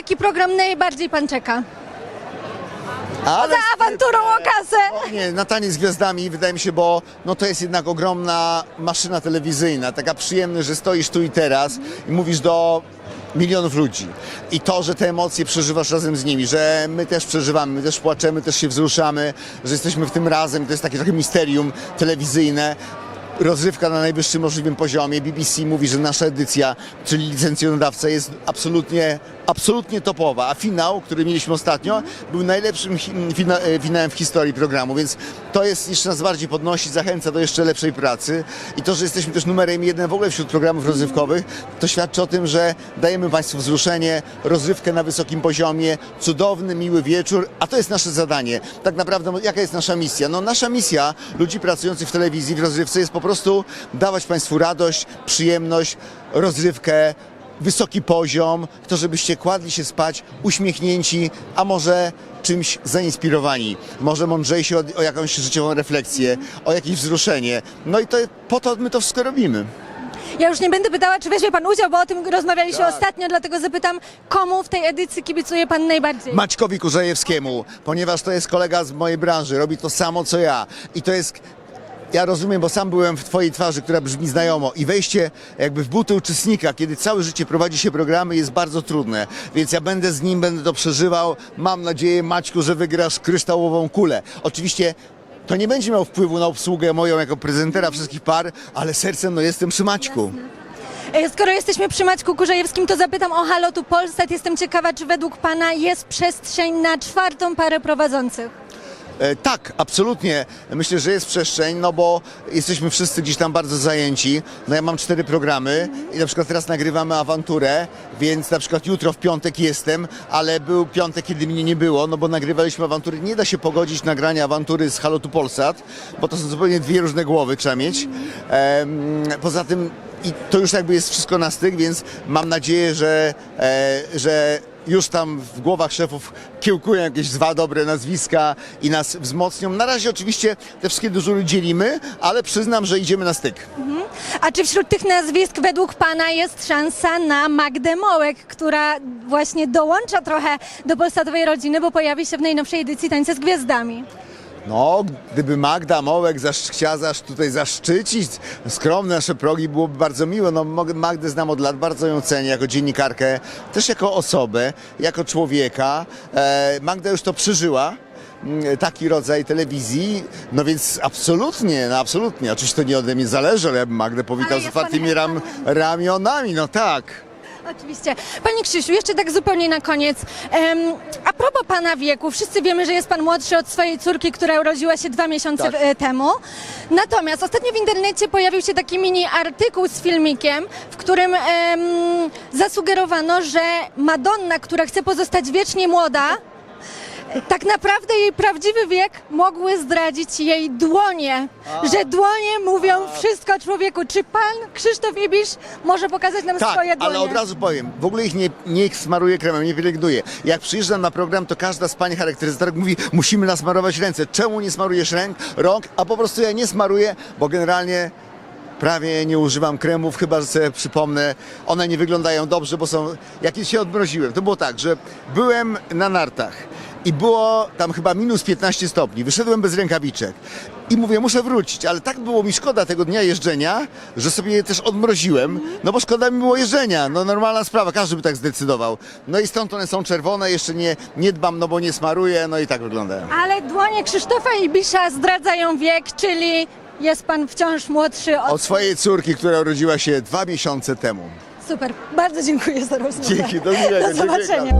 jaki program najbardziej pan czeka? Ale Za awanturą o kasę! nie, na tanie z gwiazdami wydaje mi się, bo no to jest jednak ogromna maszyna telewizyjna, taka przyjemna, że stoisz tu i teraz i mówisz do milionów ludzi. I to, że te emocje przeżywasz razem z nimi, że my też przeżywamy, my też płaczemy, też się wzruszamy, że jesteśmy w tym razem, to jest takie trochę misterium telewizyjne. Rozrywka na najwyższym możliwym poziomie. BBC mówi, że nasza edycja, czyli licencjonodawca, jest absolutnie, absolutnie topowa. A finał, który mieliśmy ostatnio, był najlepszym fina, e, finałem w historii programu, więc to jest jeszcze nas bardziej podnosi, zachęca do jeszcze lepszej pracy. I to, że jesteśmy też numerem jeden w ogóle wśród programów rozrywkowych, to świadczy o tym, że dajemy Państwu wzruszenie, rozrywkę na wysokim poziomie, cudowny, miły wieczór, a to jest nasze zadanie. Tak naprawdę, jaka jest nasza misja? No nasza misja ludzi pracujących w telewizji, w rozrywce jest po prostu dawać Państwu radość, przyjemność, rozrywkę, wysoki poziom, to żebyście kładli się spać uśmiechnięci, a może czymś zainspirowani, może mądrzejsi o, o jakąś życiową refleksję, o jakieś wzruszenie. No i to po to my to wszystko robimy. Ja już nie będę pytała, czy weźmie pan udział, bo o tym rozmawialiśmy Tak. ostatnio, dlatego zapytam, komu w tej edycji kibicuje pan najbardziej? Maćkowi Kurzejewskiemu, ponieważ to jest kolega z mojej branży, robi to samo co ja i to jest ja rozumiem, bo sam byłem w Twojej twarzy, która brzmi znajomo i wejście jakby w buty uczestnika, kiedy całe życie prowadzi się programy jest bardzo trudne, więc ja będę z nim, będę to przeżywał. Mam nadzieję, Maćku, że wygrasz kryształową kulę. Oczywiście to nie będzie miał wpływu na obsługę moją jako prezentera wszystkich par, ale sercem no jestem przy Maćku. E, Skoro jesteśmy przy Maćku Kurzejewskim, to zapytam o Halotu Polsat. Jestem ciekawa, czy według pana jest przestrzeń na czwartą parę prowadzących? E, Tak, absolutnie. Myślę, że jest przestrzeń, no bo jesteśmy wszyscy gdzieś tam bardzo zajęci. No ja mam cztery programy i na przykład teraz nagrywamy awanturę, więc na przykład jutro w piątek jestem, ale był piątek, kiedy mnie nie było, no bo nagrywaliśmy awantury. Nie da się pogodzić nagrania awantury z Halotu Polsat, bo to są zupełnie dwie różne głowy trzeba mieć. Em, Poza tym i to już jakby jest wszystko na styk, więc mam nadzieję, że, e, że już tam w głowach szefów kiełkują jakieś dwa dobre nazwiska i nas wzmocnią. Na razie oczywiście te wszystkie dyżury dzielimy, ale przyznam, że idziemy na styk. A czy wśród tych nazwisk według pana jest szansa na Magdę Mołek, która właśnie dołącza trochę do polsatowej rodziny, bo pojawi się w najnowszej edycji Tańce z Gwiazdami? No, gdyby Magda Mołek zasz, chciała zasz, tutaj zaszczycić skromne nasze progi, byłoby bardzo miło. No, Magdę znam od lat, bardzo ją cenię jako dziennikarkę, też jako osobę, jako człowieka. E, Magda już to przeżyła. mm, Taki rodzaj telewizji, no więc absolutnie, no absolutnie. Oczywiście to nie ode mnie zależy, ale ja bym Magdę powitał z otwartymi ram, ramionami, no tak. Oczywiście. Pani Krzysiu, jeszcze tak zupełnie na koniec. Em, a propos pana wieku, wszyscy wiemy, że jest pan młodszy od swojej córki, która urodziła się dwa miesiące Tak. e, temu. Natomiast ostatnio w internecie pojawił się taki mini artykuł z filmikiem, w którym em, zasugerowano, że Madonna, która chce pozostać wiecznie młoda, tak naprawdę jej prawdziwy wiek mogły zdradzić jej dłonie. Że dłonie mówią wszystko o człowieku. Czy pan Krzysztof Ibisz może pokazać nam Tak, swoje dłonie? ale od razu powiem, w ogóle ich nie, nie smaruję kremem, nie pielęgnuję. Jak przyjeżdżam na program, to każda z pań charakteryzatorek mówi, musimy nasmarować ręce. Czemu nie smarujesz ręk, rąk? A po prostu ja nie smaruję, bo generalnie prawie nie używam kremów, chyba że sobie przypomnę. One nie wyglądają dobrze, bo są... Jak się odmroziłem, to było tak, że byłem na nartach i było tam chyba minus 15 stopni. Wyszedłem bez rękawiczek. I mówię, muszę wrócić, ale tak było mi szkoda tego dnia jeżdżenia, że sobie je też odmroziłem, no bo szkoda mi było jeżdżenia, no normalna sprawa, każdy by tak zdecydował. No i stąd one są czerwone, jeszcze nie, nie dbam, no bo nie smaruję, no i tak wyglądają. Ale dłonie Krzysztofa Ibisza zdradzają wiek, czyli jest pan wciąż młodszy od... Od swojej córki, która urodziła się dwa miesiące temu. Super, bardzo dziękuję za rozmowę. Dzięki, do Do zobaczenia.